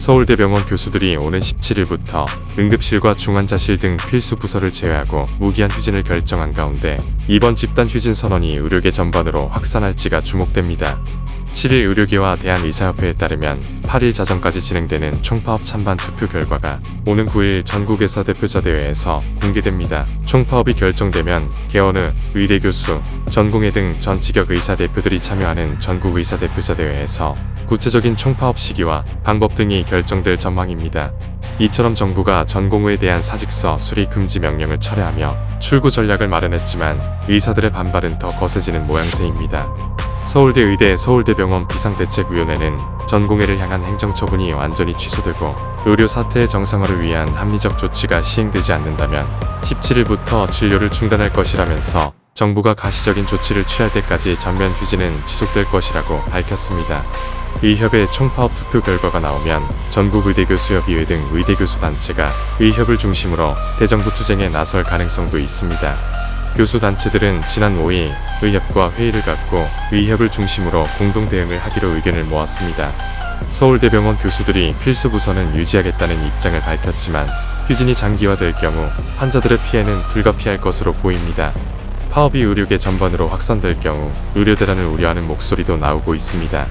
서울대병원 교수들이 오는 17일부터 응급실과 중환자실 등 필수 부서를 제외하고 무기한 휴진을 결정한 가운데 이번 집단 휴진 선언이 의료계 전반으로 확산할지가 주목됩니다. 7일 의료계와 대한의사협회에 따르면 8일 자정까지 진행되는 총파업 찬반 투표 결과가 오는 9일 전국의사 대표자 대회에서 공개됩니다. 총파업이 결정되면 개원의 의대 교수, 전공의 등 전 직역 의사 대표들이 참여하는 전국 의사 대표자 대회에서 구체적인 총파업 시기와 방법 등이 결정될 전망입니다. 이처럼 정부가 전공의에 대한 사직서 수리 금지 명령을 철회하며 출구 전략을 마련했지만 의사들의 반발은 더 거세지는 모양새입니다. 서울대 의대 서울대병원 비상대책위원회는 전공의를 향한 행정처분이 완전히 취소되고 의료 사태의 정상화를 위한 합리적 조치가 시행되지 않는다면 17일부터 진료를 중단할 것이라면서 정부가 가시적인 조치를 취할 때까지 전면 휴진은 지속될 것이라고 밝혔습니다. 의협의 총파업 투표 결과가 나오면 전국 의대교수협의회 등 의대교수 단체가 의협을 중심으로 대정부 투쟁에 나설 가능성도 있습니다. 교수 단체들은 지난 5일 의협과 회의를 갖고 의협을 중심으로 공동 대응을 하기로 의견을 모았습니다. 서울대병원 교수들이 필수 부서는 유지하겠다는 입장을 밝혔지만 휴진이 장기화될 경우 환자들의 피해는 불가피할 것으로 보입니다. 파업이 의료계 전반으로 확산될 경우 의료 대란을 우려하는 목소리도 나오고 있습니다.